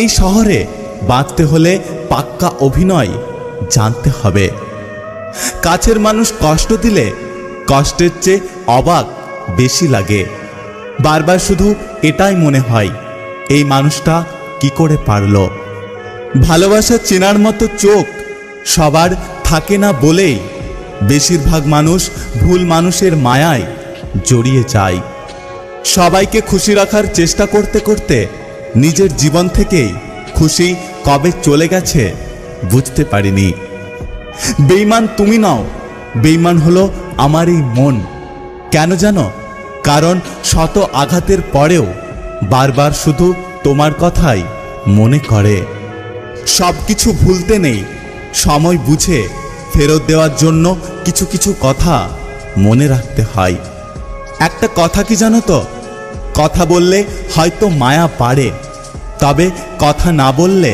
এই শহরে বাঁচতে হলে পাক্কা অভিনয় জানতে হবে। কাছের মানুষ কষ্ট দিলে কষ্টের চেয়ে অবাক বেশি লাগে। বারবার শুধু এটাই মনে হয়, এই মানুষটা কি করে পারল? ভালোবাসা চেনার মতো চোখ সবার থাকে না বলেই বেশিরভাগ মানুষ ভুল মানুষের মায়ায় জড়িয়ে যায়। সবাইকে খুশি রাখার চেষ্টা করতে করতে নিজের জীবন থেকেই খুশি কবে চলে গেছে বুঝতে পারিনি। বেইমান তুমি নাও বেইমান হলো আমার এই মন। কেন জানো? কারণ শত আঘাতের পরেও বারবার শুধু তোমার কথাই মনে করে। সব কিছু ভুলতে নেই, সময় বুঝে ফেরত দেওয়ার জন্য কিছু কিছু কথা মনে রাখতে হয়। একটা কথা কি জানো তো? কথা বললে হয়তো মায়া বাড়ে, তবে কথা না বললে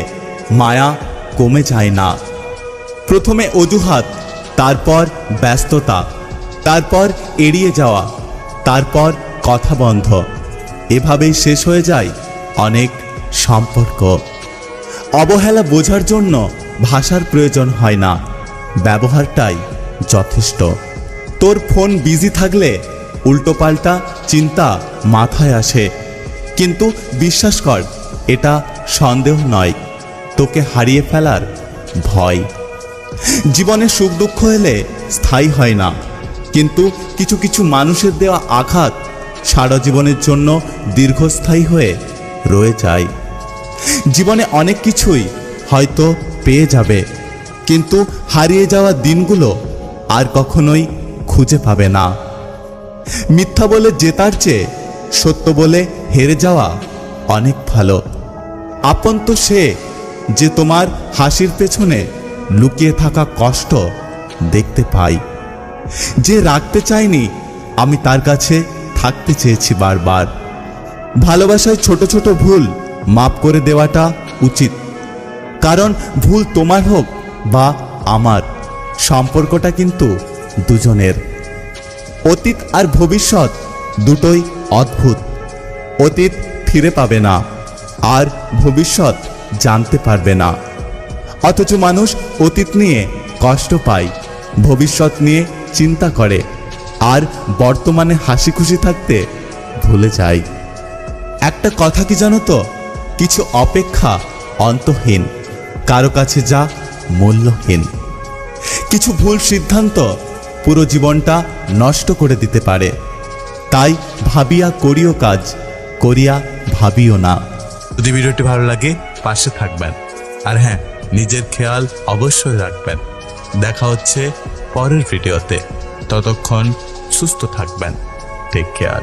মায়া কমে যায় না। প্রথমে অজুহাত, তারপর ব্যস্ততা, তারপর এড়িয়ে যাওয়া, তারপর কথা বন্ধ। এভাবেই শেষ হয়ে যায় অনেক সম্পর্ক। অবহেলা বোঝার জন্য ভাষার প্রয়োজন হয় না, ব্যবহারটাই যথেষ্ট। তোর ফোন বিজি থাকলে উল্টোপাল্টা চিন্তা মাথায় আসে। কিন্তু বিশ্বাস কর, এটা সন্দেহ নয়, তোকে হারিয়ে ফেলার ভয়। জীবনে সুখ দুঃখ এলে স্থায়ী হয় না, কিন্তু কিছু কিছু মানুষের দেওয়া আঘাত সারা জীবনের জন্য দীর্ঘস্থায়ী হয়ে রয়ে যায়। জীবনে অনেক কিছুই হয়তো পেয়ে যাবে, কিন্তু হারিয়ে যাওয়া দিনগুলো আর কখনোই খুঁজে পাবে না। মিথ্যা বলে জেতার চেয়ে সত্য বলে হেরে যাওয়া অনেক ভালো। আপন তো সে যে তোমার হাসির পেছনে লুকিয়ে থাকা কষ্ট দেখতে পাই। যে রাখতে চাইনি আমি তার কাছে থাকতে চেয়েছি বারবার। ভালোবাসায় ছোট ছোট ভুল মাপ করে দেওয়াটা উচিত। কারণ ভুল তোমার হোক বা আমার, সম্পর্কটা কিন্তু দুজনের। অতীত আর ভবিষ্যৎ দুটোই অদ্ভুত। অতীত ফিরে পাবে না, আর ভবিষ্যৎ জানতে পারবে না। অথচ মানুষ অতীত নিয়ে কষ্ট পায়, ভবিষ্যৎ নিয়ে চিন্তা করে, আর বর্তমানে হাসি খুশি থাকতে ভুলে যায়। একটা কথা কি জানো তো? কিছু অপেক্ষা অন্তহীন, কারও কাছে যা মূল্যহীন। কিছু ভুল সিদ্ধান্ত পুরো জীবনটা নষ্ট করে দিতে পারে। তাই ভাবিয়া করিও কাজ, করিয়া ভাবিও না। যদি ভিডিওটি ভালো লাগে, পাশে থাকবেন। আর হ্যাঁ নিজের খেয়াল অবশ্যই রাখবেন। দেখা হচ্ছে পরের ভিডিওতে। ততক্ষণ সুস্থ থাকবেন। Take care